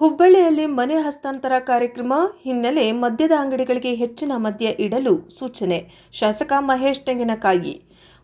ಹುಬ್ಬಳ್ಳಿಯಲ್ಲಿ ಮನೆ ಹಸ್ತಾಂತರ ಕಾರ್ಯಕ್ರಮ ಹಿನ್ನೆಲೆ ಮದ್ಯದ ಅಂಗಡಿಗಳಿಗೆ ಹೆಚ್ಚಿನ ಮದ್ಯ ಇಡಲು ಸೂಚನೆ. ಶಾಸಕ ಮಹೇಶ್ ತೆಂಗಿನಕಾಯಿ.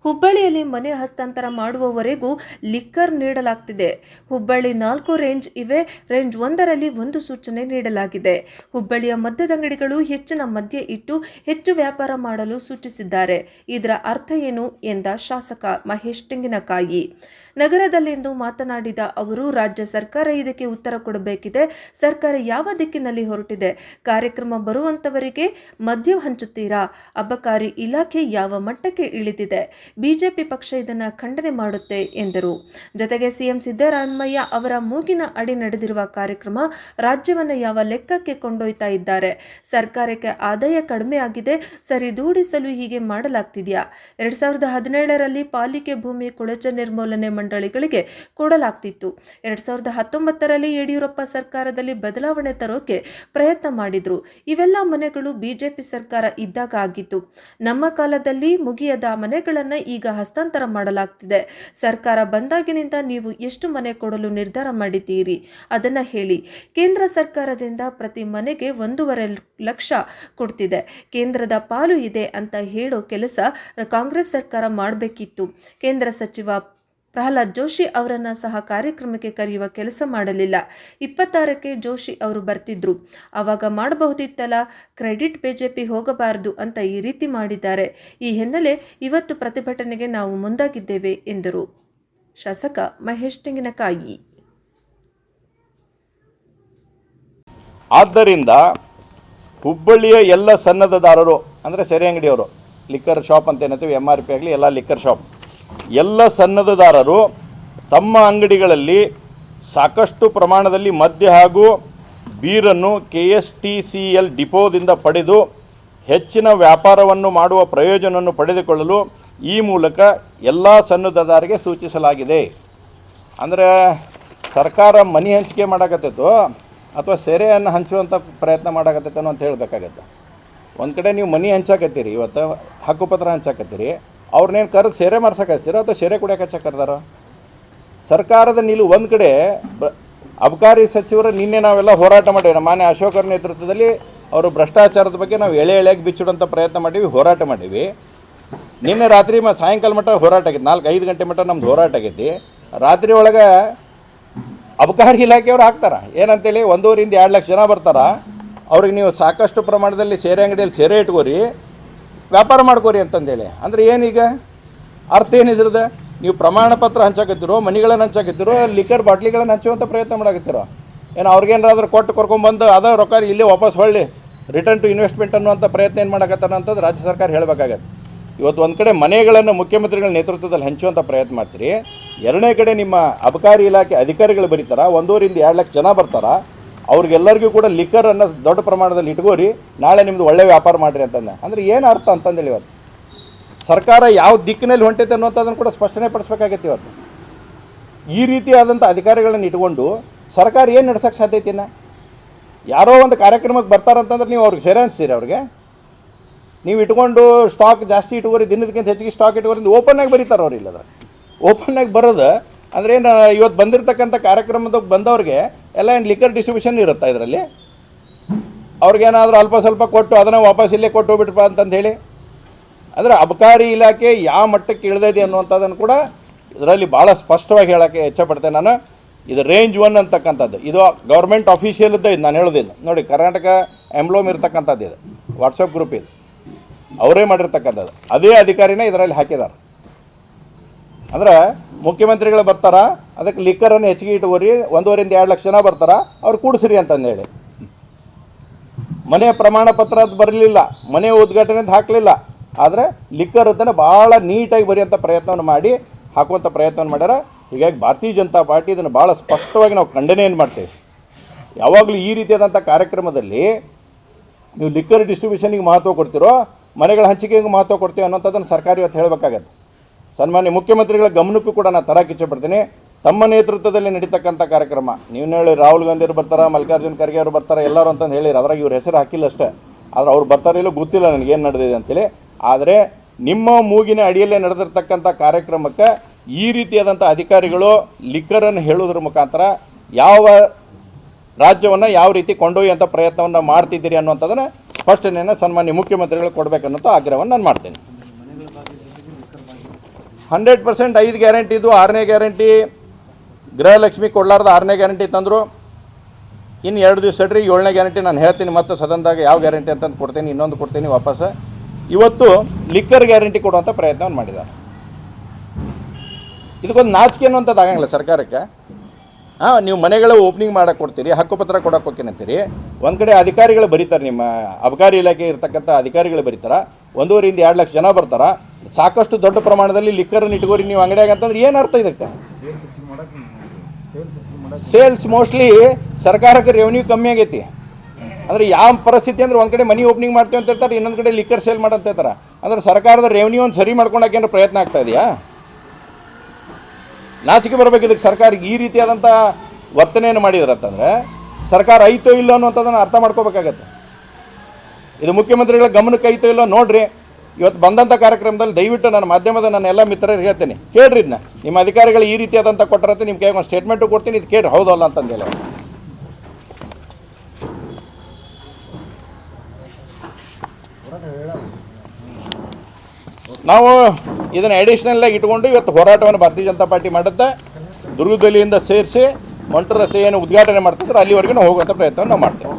ಹುಬ್ಬಳ್ಳಿಯಲ್ಲಿ ಮನೆ ಹಸ್ತಾಂತರ ಮಾಡುವವರೆಗೂ ಲಿಕ್ಕರ್ ನೀಡಲಾಗ್ತಿದೆ. ಹುಬ್ಬಳ್ಳಿ ನಾಲ್ಕು ರೇಂಜ್ ಇವೆ. ರೇಂಜ್ ಒಂದರಲ್ಲಿ ಒಂದು ಸೂಚನೆ ನೀಡಲಾಗಿದೆ. ಹುಬ್ಬಳ್ಳಿಯ ಮದ್ಯದಂಗಡಿಗಳು ಹೆಚ್ಚಿನ ಮದ್ಯ ಇಟ್ಟು ಹೆಚ್ಚು ವ್ಯಾಪಾರ ಮಾಡಲು ಸೂಚಿಸಿದ್ದಾರೆ. ಇದರ ಅರ್ಥ ಏನು ಎಂದ ಶಾಸಕ ಮಹೇಶ್ ತೆಂಗಿನಕಾಯಿ. ನಗರದಲ್ಲಿಂದು ಮಾತನಾಡಿದ ಅವರು, ರಾಜ್ಯ ಸರ್ಕಾರ ಇದಕ್ಕೆ ಉತ್ತರ ಕೊಡಬೇಕಿದೆ. ಸರ್ಕಾರ ಯಾವ ದಿಕ್ಕಿನಲ್ಲಿ ಹೊರಟಿದೆ? ಕಾರ್ಯಕ್ರಮ ಬರುವಂತವರಿಗೆ ಮದ್ಯ ಹಂಚುತ್ತೀರಾ? ಅಬಕಾರಿ ಇಲಾಖೆ ಯಾವ ಮಟ್ಟಕ್ಕೆ ಇಳಿದಿದೆ? ಬಿಜೆಪಿ ಪಕ್ಷ ಇದನ್ನು ಖಂಡನೆ ಮಾಡುತ್ತೆ ಎಂದರು. ಜೊತೆಗೆ ಸಿಎಂ ಸಿದ್ದರಾಮಯ್ಯ ಅವರ ಮೂಗಿನ ಅಡಿ ನಡೆದಿರುವ ಕಾರ್ಯಕ್ರಮ ರಾಜ್ಯವನ್ನು ಯಾವ ಲೆಕ್ಕಕ್ಕೆ ಕೊಂಡೊಯ್ತಾ ಇದ್ದಾರೆ? ಸರ್ಕಾರಕ್ಕೆ ಆದಾಯ ಕಡಿಮೆ ಆಗಿದೆ ಸರಿದೂಡಿಸಲು ಹೀಗೆ ಮಾಡಲಾಗ್ತಿದೆಯಾ? ಎರಡ್ ಸಾವಿರದ ಹದಿನೇಳರಲ್ಲಿ ಪಾಲಿಕೆ ಭೂಮಿ ಕೊಳಚ ನಿರ್ಮೂಲನೆ ಮಂಡಳಿಗಳಿಗೆ ಕೊಡಲಾಗ್ತಿತ್ತು. ಎರಡ್ ಸಾವಿರದ ಹತ್ತೊಂಬತ್ತರಲ್ಲಿ ಯಡಿಯೂರಪ್ಪ ಸರ್ಕಾರದಲ್ಲಿ ಬದಲಾವಣೆ ತರೋಕೆ ಪ್ರಯತ್ನ ಮಾಡಿದ್ರು. ಇವೆಲ್ಲ ಮನೆಗಳು ಬಿಜೆಪಿ ಸರ್ಕಾರ ಇದ್ದಾಗ ಆಗಿತ್ತು. ನಮ್ಮ ಕಾಲದಲ್ಲಿ ಮುಗಿಯದ ಮನೆಗಳನ್ನು ಈಗ ಹಸ್ತಾಂತರ ಮಾಡಲಾಗ್ತಿದೆ. ಸರ್ಕಾರ ಬಂದಾಗಿನಿಂದ ನೀವು ಎಷ್ಟು ಮನೆ ಕೊಡಲು ನಿರ್ಧಾರ ಮಾಡಿದ್ದೀರಿ? ಅದನ್ನ ಹೇಳಿ. ಕೇಂದ್ರ ಸರ್ಕಾರದಿಂದ ಪ್ರತಿ ಮನೆಗೆ ಒಂದೂವರೆ ಲಕ್ಷ ಕೊಡ್ತಿದೆ. ಕೇಂದ್ರದ ಪಾಲು ಇದೆ ಅಂತ ಹೇಳೋ ಕೆಲಸ ಕಾಂಗ್ರೆಸ್ ಸರ್ಕಾರ ಮಾಡಬೇಕಿತ್ತು. ಕೇಂದ್ರ ಸಚಿವ ಪ್ರಹ್ಲಾದ್ ಜೋಶಿ ಅವರನ್ನು ಸಹ ಕಾರ್ಯಕ್ರಮಕ್ಕೆ ಕರೆಯುವ ಕೆಲಸ ಮಾಡಲಿಲ್ಲ. ಇಪ್ಪತ್ತಾರಕ್ಕೆ ಜೋಶಿ ಅವರು ಬರ್ತಿದ್ರು. ಆವಾಗ ಮಾಡಬಹುದಿತ್ತಲ್ಲ, ಕ್ರೆಡಿಟ್ ಬಿಜೆಪಿ ಹೋಗಬಾರದು ಅಂತ ಈ ರೀತಿ ಮಾಡಿದ್ದಾರೆ. ಈ ಹಿನ್ನೆಲೆ ಇವತ್ತು ಪ್ರತಿಭಟನೆಗೆ ನಾವು ಮುಂದಾಗಿದ್ದೇವೆ ಎಂದರು. ಶಾಸಕ ಮಹೇಶ್ ತೆಂಗಿನಕಾಯಿ. ಆದ್ದರಿಂದ ಹುಬ್ಬಳ್ಳಿಯ ಎಲ್ಲ ಸನ್ನದದಾರರು ಅಂದರೆ ಸೆರೆ ಅಂಗಡಿಯವರು ಲಿಕ್ಕರ್ ಶಾಪ್ ಅಂತ ಏನಂತೀವಿ ಎಂ ಆರ್ ಪಿ ಆಗಲಿ, ಎಲ್ಲ ಲಿಕ್ಕರ್ ಶಾಪ್ ಎಲ್ಲ ಸನ್ನದದಾರರು ತಮ್ಮ ಅಂಗಡಿಗಳಲ್ಲಿ ಸಾಕಷ್ಟು ಪ್ರಮಾಣದಲ್ಲಿ ಮದ್ಯ ಹಾಗೂ ಬೀರನ್ನು K S T C L ಡಿಪೋದಿಂದ ಪಡೆದು ಹೆಚ್ಚಿನ ವ್ಯಾಪಾರವನ್ನು ಮಾಡುವ ಪ್ರಯೋಜನವನ್ನು ಪಡೆದುಕೊಳ್ಳಲು ಈ ಮೂಲಕ ಎಲ್ಲ ಸನ್ನದದಾರರಿಗೆ ಸೂಚಿಸಲಾಗಿದೆ. ಅಂದರೆ ಸರ್ಕಾರ ಮನಿ ಹಂಚಿಕೆ ಮಾಡಕತ್ತೈತೋ ಅಥವಾ ಸೆರೆಯನ್ನು ಹಂಚುವಂಥ ಪ್ರಯತ್ನ ಮಾಡಕತ್ತೈತೋ ಅಂತ ಹೇಳಬೇಕಾಗತ್ತೆ. ಒಂದು ಕಡೆ ನೀವು ಮನಿ ಹಂಚಾಕತ್ತೀರಿ, ಇವತ್ತು ಹಕ್ಕುಪತ್ರ ಹಂಚಾಕತ್ತೀರಿ ಅವ್ರನ್ನೇನು ಕರೆದು ಸೆರೆ ಮಾರ್ಸಕ್ಕೆ ಹಚ್ತೀರೋ ಅಥವಾ ಸೆರೆ ಕುಡಿಯಕ್ಕೆ ಹಚ್ಚಕ್ಕೆ ಕರೆದಾರ? ಸರ್ಕಾರದ ನಿಲುವು ಒಂದು ಕಡೆ ಅಬಕಾರಿ ಸಚಿವರು ನಿನ್ನೆ ನಾವೆಲ್ಲ ಹೋರಾಟ ಮಾಡೀವಿ. ಮಾನ್ಯ ಅಶೋಕರ ನೇತೃತ್ವದಲ್ಲಿ ಅವರು ಭ್ರಷ್ಟಾಚಾರದ ಬಗ್ಗೆ ನಾವು ಎಳೆ ಎಳೆಯಾಗಿ ಬಿಚ್ಚಿಡುವಂಥ ಪ್ರಯತ್ನ ಮಾಡೀವಿ, ಹೋರಾಟ ಮಾಡೀವಿ. ನಿನ್ನೆ ರಾತ್ರಿ ಮತ್ತು ಸಾಯಂಕಾಲ ಮಟ್ಟ ಹೋರಾಟ ಆಗೈತಿ ನಾಲ್ಕು, ಐದು ಗಂಟೆ ಮಟ್ಟ ನಮ್ದು ಹೋರಾಟ ಆಗೈತಿ ರಾತ್ರಿ ಒಳಗೆ ಅಬಕಾರಿ ಇಲಾಖೆಯವ್ರು ಹಾಕ್ತಾರೆ. ಏನಂತೇಳಿ ಒಂದೂವರಿಂದ ಎರಡು ಲಕ್ಷ ಜನ ಬರ್ತಾರೆ. ಅವ್ರಿಗೆ ನೀವು ಸಾಕಷ್ಟು ಪ್ರಮಾಣದಲ್ಲಿ ಸೇರೆ ಅಂಗಡಿಯಲ್ಲಿ ಸೇರೆ ಇಟ್ಕೋರಿ. ವ್ಯಾಪಾರ ಮಾಡ್ಕೋರಿ ಅಂತಂದೇಳಿ. ಅಂದ್ರೆ ಏನೀಗ? ಅರ್ಥ ಏನಿದ್ರದ ನೀವು ಪ್ರಮಾಣ ಪತ್ರ ಹಂಚಾಕತ್ತಿರೋ, ಮನಿಗಳನ್ನು ಹಂಚಾಕತ್ತಿರೋ ಲಿಕ್ಕರ್ ಬಾಟ್ಲಿಗಳನ್ನು ಹಂಚುವಂಥ ಪ್ರಯತ್ನ ಮಾಡಕತ್ತಿರೋ? ಏನು ಅವ್ರಿಗೇನಾದ್ರೂ ಕೊಟ್ಟು ಕರ್ಕೊಂಬಂದು ಅದ ರೊಕ್ಕ ಇಲ್ಲೇ ವಾಪಸ್ ಹೊಳ್ಳಿ ರಿಟರ್ನ್ ಟು ಇನ್ವೆಸ್ಟ್ಮೆಂಟ್ ಅನ್ನುವಂಥ ಪ್ರಯತ್ನ ಏನು ಮಾಡಕತ್ತಾರ ಅಂತಂದು ರಾಜ್ಯ ಸರ್ಕಾರ ಹೇಳಬೇಕಾಗತ್ತೆ. ಇವತ್ತು ಒಂದು ಕಡೆ ಮನೆಗಳನ್ನು ಮುಖ್ಯಮಂತ್ರಿಗಳ ನೇತೃತ್ವದಲ್ಲಿ ಹಂಚುವಂಥ ಪ್ರಯತ್ನ ಮಾಡ್ತೀರಿ. ಎರಡನೇ ಕಡೆ ನಿಮ್ಮ ಅಬಕಾರಿ ಇಲಾಖೆ ಅಧಿಕಾರಿಗಳು ಬರೀತಾರೆ. ಒಂದೂರಿಂದ ಎರಡು ಲಕ್ಷ ಜನ ಬರ್ತಾರ. ಅವ್ರಿಗೆಲ್ಲರಿಗೂ ಕೂಡ ಲಿಕ್ಕರ್ ಲಿಕ್ಕರನ್ನು ದೊಡ್ಡ ಪ್ರಮಾಣದಲ್ಲಿ ಇಟ್ಕೋರಿ, ನಾಳೆ ನಿಮ್ದು ಒಳ್ಳೆ ವ್ಯಾಪಾರ ಮಾಡಿರಿ ಅಂತಂದ. ಅಂದ್ರೆ ಏನು ಅರ್ಥ ಅಂತಂದೇಳಿ ಇವತ್ತು? ಸರ್ಕಾರ ಯಾವ ದಿಕ್ಕಿನಲ್ಲಿ ಹೊಂಟೈತೆ ಅನ್ನೋಂಥದ್ದನ್ನು ಕೂಡ ಸ್ಪಷ್ಟನೆ ಪಡಿಸ್ಬೇಕಾಗೈತಿ ಇವತ್ತು. ಈ ರೀತಿಯಾದಂಥ ಅಧಿಕಾರಿಗಳನ್ನು ಇಟ್ಕೊಂಡು ಸರ್ಕಾರ ಏನು ನಡ್ಸಕ್ಕೆ ಸಾಧ್ಯತೆ ಇನ್ನ? ಯಾರೋ ಒಂದು ಕಾರ್ಯಕ್ರಮಕ್ಕೆ ಬರ್ತಾರಂತಂದ್ರೆ ನೀವು ಅವ್ರಿಗೆ ಸೆರೆ ಅನ್ಸ್ತೀರಿ ಅವ್ರಿಗೆ. ನೀವು ಇಟ್ಕೊಂಡು ಸ್ಟಾಕ್ ಜಾಸ್ತಿ ಇಟ್ಕೋರಿ ದಿನದಕ್ಕಿಂತ ಹೆಚ್ಚಿಗೆ ಸ್ಟಾಕ್ ಇಟ್ಕೋರಿ ಓಪನ್ ಆಗಿ ಬರೀತಾರೆ ಅವ್ರು ಇಲ್ಲದ ಓಪನ್ ಆಗಿ ಬರೋದು ಅಂದ್ರೆ ಏನು ಇವತ್ತು ಬಂದಿರತಕ್ಕಂಥ ಕಾರ್ಯಕ್ರಮದಾಗ ಬಂದವ್ರಿಗೆ ಎಲ್ಲ ಏನು ಲಿಕ್ಕರ್ ಡಿಸ್ಟ್ರಿಬ್ಯೂಷನ್ ಇರುತ್ತಾ ಇದರಲ್ಲಿ? ಅವ್ರಿಗೇನಾದರೂ ಅಲ್ಪ ಸ್ವಲ್ಪ ಕೊಟ್ಟು ಅದನ್ನು ವಾಪಸ್ ಇಲ್ಲೇ ಕೊಟ್ಟು ಹೋಗ್ಬಿಟ್ರಪ್ಪ ಅಂತಂದು ಹೇಳಿ ಅಂದರೆ ಅಬಕಾರಿ ಇಲಾಖೆ ಯಾವ ಮಟ್ಟಕ್ಕೆ ಇಳಿದಿದೆ ಅನ್ನುವಂಥದ್ದನ್ನು ಕೂಡ ಇದರಲ್ಲಿ ಭಾಳ ಸ್ಪಷ್ಟವಾಗಿ ಹೇಳೋಕ್ಕೆ ಇಚ್ಛಪಡ್ತೇನೆ ನಾನು. ಇದು ರೇಂಜ್ ಒನ್ ಅಂತಕ್ಕಂಥದ್ದು. ಇದು ಗೌರ್ಮೆಂಟ್ ಆಫೀಷಿಯಲ್ ಇದ್ದ ಇದು, ನಾನು ಹೇಳೋದಿಲ್ಲ. ನೋಡಿ, ಕರ್ನಾಟಕ ಎಂಬ್ಲೋಮ್ ಇರ್ತಕ್ಕಂಥದ್ದು ಇದು. ವಾಟ್ಸಪ್ ಗ್ರೂಪ್ ಇದು. ಅವರೇ ಮಾಡಿರ್ತಕ್ಕಂಥದ್ದು. ಅದೇ ಅಧಿಕಾರಿನೇ ಇದರಲ್ಲಿ ಹಾಕಿದ್ದಾರೆ. ಅಂದ್ರೆ ಮುಖ್ಯಮಂತ್ರಿಗಳು ಬರ್ತಾರ, ಅದಕ್ಕೆ ಲಿಕ್ಕರನ್ನು ಹೆಚ್ಚಿಗೆ ಇಟ್ಟುವರಿ ಒಂದೂವರೆಯಿಂದ ಎರಡು ಲಕ್ಷ ಜನ ಬರ್ತಾರ, ಅವ್ರು ಕೂಡಿಸ್ರಿ ಅಂತಂದೇಳಿ ಮನೆ ಪ್ರಮಾಣ ಪತ್ರ ಅದು ಬರಲಿಲ್ಲ, ಮನೆ ಉದ್ಘಾಟನೆ ಅಂತ ಹಾಕಲಿಲ್ಲ. ಆದರೆ ಲಿಕ್ಕರ್ ಅದನ್ನು ಭಾಳ ನೀಟಾಗಿ ಬರೆಯುವಂಥ ಪ್ರಯತ್ನವನ್ನು ಮಾಡಿ ಹಾಕುವಂಥ ಪ್ರಯತ್ನವನ್ನು ಮಾಡ್ಯಾರ. ಹೀಗಾಗಿ ಭಾರತೀಯ ಜನತಾ ಪಾರ್ಟಿ ಇದನ್ನು ಭಾಳ ಸ್ಪಷ್ಟವಾಗಿ ನಾವು ಖಂಡನೆಯನ್ನು ಮಾಡ್ತೇವೆ? ಯಾವಾಗಲೂ ಈ ರೀತಿಯಾದಂಥ ಕಾರ್ಯಕ್ರಮದಲ್ಲಿ ನೀವು ಲಿಕ್ಕರ್ ಡಿಸ್ಟ್ರಿಬ್ಯೂಷನಿಗೆ ಮಹತ್ವ ಕೊಡ್ತಿರೋ, ಮನೆಗಳ ಹಂಚಿಕೆಗೆ ಮಹತ್ವ ಕೊಡ್ತೀವಿ ಅನ್ನೋಂಥದ್ದನ್ನು ಸರ್ಕಾರ ಇವತ್ತು ಹೇಳಬೇಕಾಗತ್ತೆ. ಸನ್ಮಾನ್ಯ ಮುಖ್ಯಮಂತ್ರಿಗಳ ಗಮನಕ್ಕೂ ಕೂಡ ನಾನು ತರಕ್ಕೆ ಇಚ್ಛೆಪಡ್ತೀನಿ. ತಮ್ಮ ನೇತೃತ್ವದಲ್ಲಿ ನಡೀತಕ್ಕಂಥ ಕಾರ್ಯಕ್ರಮ. ನೀವು ಹೇಳಿ ರಾಹುಲ್ ಗಾಂಧಿ ಅವರು ಬರ್ತಾರ, ಮಲ್ಲಿಕಾರ್ಜುನ್ ಖರ್ಗೆ ಅವರು ಬರ್ತಾರೆ, ಎಲ್ಲರೂ ಅಂತಂದು ಹೇಳಿ ಅದ್ರಾಗ ಇವ್ರ ಹೆಸರು ಹಾಕಿಲ್ಲ ಅಷ್ಟೇ. ಆದ್ರೆ ಅವ್ರು ಬರ್ತಾರೆ ಇಲ್ಲೋ ಗೊತ್ತಿಲ್ಲ ನನಗೆ ಏನು ನಡೆದಿದೆ ಅಂತೇಳಿ. ಆದರೆ ನಿಮ್ಮ ಮೂಗಿನ ಅಡಿಯಲ್ಲೇ ನಡೆದಿರ್ತಕ್ಕಂಥ ಕಾರ್ಯಕ್ರಮಕ್ಕೆ ಈ ರೀತಿಯಾದಂಥ ಅಧಿಕಾರಿಗಳು ಲಿಖರನ್ನು ಹೇಳೋದ್ರ ಮುಖಾಂತರ ಯಾವ ರಾಜ್ಯವನ್ನು ಯಾವ ರೀತಿ ಕೊಂಡೊಯ್ಯುವಂಥ ಪ್ರಯತ್ನವನ್ನು ಮಾಡ್ತಿದ್ದೀರಿ ಅನ್ನುವಂಥದ್ದನ್ನು ಸ್ಪಷ್ಟನೆಯನ್ನು ಸನ್ಮಾನ್ಯ ಮುಖ್ಯಮಂತ್ರಿಗಳು ಕೊಡಬೇಕನ್ನೋಂಥ ಆಗ್ರಹವನ್ನು ನಾನು ಮಾಡ್ತೇನೆ. ಹಂಡ್ರೆಡ್ ಪರ್ಸೆಂಟ್ ಐದು ಗ್ಯಾರಂಟಿ ಗ್ಯಾರಂಟಿದು ಆರನೇ ಗ್ಯಾರಂಟಿ, ಗೃಹಲಕ್ಷ್ಮಿ ಕೊಡಲಾರ್ದ ಆರನೇ ಗ್ಯಾರಂಟಿ ತಂದರು. ಇನ್ನು ಎರಡು ದಿವಸ ಸಡ್ರಿ ಏಳನೇ ಗ್ಯಾರಂಟಿ ನಾನು ಹೇಳ್ತೀನಿ, ಮತ್ತೆ ಸದನದಾಗ ಯಾವ ಗ್ಯಾರಂಟಿ ಅಂತಂದು ಕೊಡ್ತೀನಿ, ಇನ್ನೊಂದು ಕೊಡ್ತೀನಿ ವಾಪಸ್. ಇವತ್ತು ಲಿಕ್ಕರ್ ಗ್ಯಾರಂಟಿ ಕೊಡುವಂಥ ಪ್ರಯತ್ನವನ್ನು ಮಾಡಿದ್ದಾರೆ ಇದಕ್ಕೊಂದು ನಾಚಿಕೆ ಅನ್ನುವಂಥದ್ದು ಆಗಂಗಿಲ್ಲ ಸರ್ಕಾರಕ್ಕೆ. ಹಾಂ, ನೀವು ಮನೆಗಳ ಓಪನಿಂಗ್ ಮಾಡಕ್ಕೆ ಕೊಡ್ತೀರಿ ಹಕ್ಕುಪತ್ರ ಕೊಡಕ್ಕೆ ಹೋಗ್ತೀನಂತೀರಿ ಒಂದು ಕಡೆ ಅಧಿಕಾರಿಗಳು ಬರೀತಾರೆ, ನಿಮ್ಮ ಅಬಕಾರಿ ಇಲಾಖೆ ಇರ್ತಕ್ಕಂಥ ಅಧಿಕಾರಿಗಳು ಬರೀತಾರೆ. ಒಂದೂವರೆಯಿಂದ ಎರಡು ಲಕ್ಷ ಜನ ಬರ್ತಾರೆ. ಸಾಕಷ್ಟು ದೊಡ್ಡ ಪ್ರಮಾಣದಲ್ಲಿ ಲಿಕ್ಕರನ್ನು ಇಟ್ಕೋರಿ ನೀವು ಅಂಗಡಿಯಾಗ ಅಂತಂದ್ರೆ ಏನು ಅರ್ಥ ಇದಕ್ಕೆ? ಸೇಲ್ಸ್ ಮೋಸ್ಟ್ಲಿ ಸರ್ಕಾರಕ್ಕೆ ರೆವೆನ್ಯೂ ಕಮ್ಮಿ ಆಗೈತಿ. ಅಂದ್ರೆ ಯಾವ ಪರಿಸ್ಥಿತಿ ಅಂದ್ರೆ ಒಂದ್ ಕಡೆ ಮನಿ ಓಪನಿಂಗ್ ಮಾಡ್ತೀವಿ ಅಂತ ಹೇಳ್ತಾರೆ, ಇನ್ನೊಂದು ಕಡೆ ಲಿಕ್ಕರ್ ಸೇಲ್ ಮಾಡಂತ ಹೇಳ್ತಾರೆ. ಅಂದ್ರೆ ಸರ್ಕಾರದ ರೆವೆನ್ಯೂ ಒಂದು ಸರಿ ಮಾಡ್ಕೊಂಡಕ್ಕೆ ಏನಾರು ಪ್ರಯತ್ನ ಆಗ್ತಾ ಇದೆಯಾ? ನಾಚಿಕೆ ಬರಬೇಕು ಇದಕ್ಕೆ ಸರ್ಕಾರ ಈ ರೀತಿಯಾದಂಥ ವರ್ತನೆಯನ್ನು ಮಾಡಿದ್ರೆ ಅಂತಂದ್ರೆ ಸರ್ಕಾರ ಐತೋ ಇಲ್ಲೋ ಅನ್ನುವಂಥದ್ದನ್ನು ಅರ್ಥ ಮಾಡ್ಕೋಬೇಕಾಗತ್ತೆ. ಇದು ಮುಖ್ಯಮಂತ್ರಿಗಳ ಗಮನಕ್ಕೆ ಐತೋ ಇಲ್ಲೋ ನೋಡ್ರಿ. ಇವತ್ತು ಬಂದಂಥ ಕಾರ್ಯಕ್ರಮದಲ್ಲಿ ದಯವಿಟ್ಟು ನನ್ನ ಮಾಧ್ಯಮದ ನನ್ನ ಎಲ್ಲ ಮಿತ್ರರಿಗೆ ಹೇಳ್ತೀನಿ. ಕೇಳ್ರಿ ಇದನ್ನ ನಿಮ್ಮ ಅಧಿಕಾರಿಗಳು ಈ ರೀತಿಯಾದಂಥ ಕೊಟ್ಟರಂತೆ ನಿಮ್ಗೆ ಒಂದು ಸ್ಟೇಟ್ಮೆಂಟು ಕೊಡ್ತೀನಿ. ಇದು ಕೇಳ್ರಿ. ಹೌದಲ್ಲ ಅಂತಂದೇಳಿ ನಾವು ಇದನ್ನು ಅಡಿಷನಲ್ ಆಗಿ ಇಟ್ಕೊಂಡು ಇವತ್ತು ಹೋರಾಟವನ್ನು ಭಾರತೀಯ ಜನತಾ ಪಾರ್ಟಿ ಮಾಡುತ್ತೆ. ದುರ್ಗದಲ್ಲಿಯಿಂದ ಸೇರಿಸಿ ಮಂಟರ ರಸ್ತೆಯನ್ನು ಉದ್ಘಾಟನೆ ಮಾಡ್ತಿದ್ರೆ ಅಲ್ಲಿವರೆಗೂ ನಾವು ಹೋಗುವಂಥ ಪ್ರಯತ್ನವನ್ನು ನಾವು ಮಾಡ್ತೇವೆ.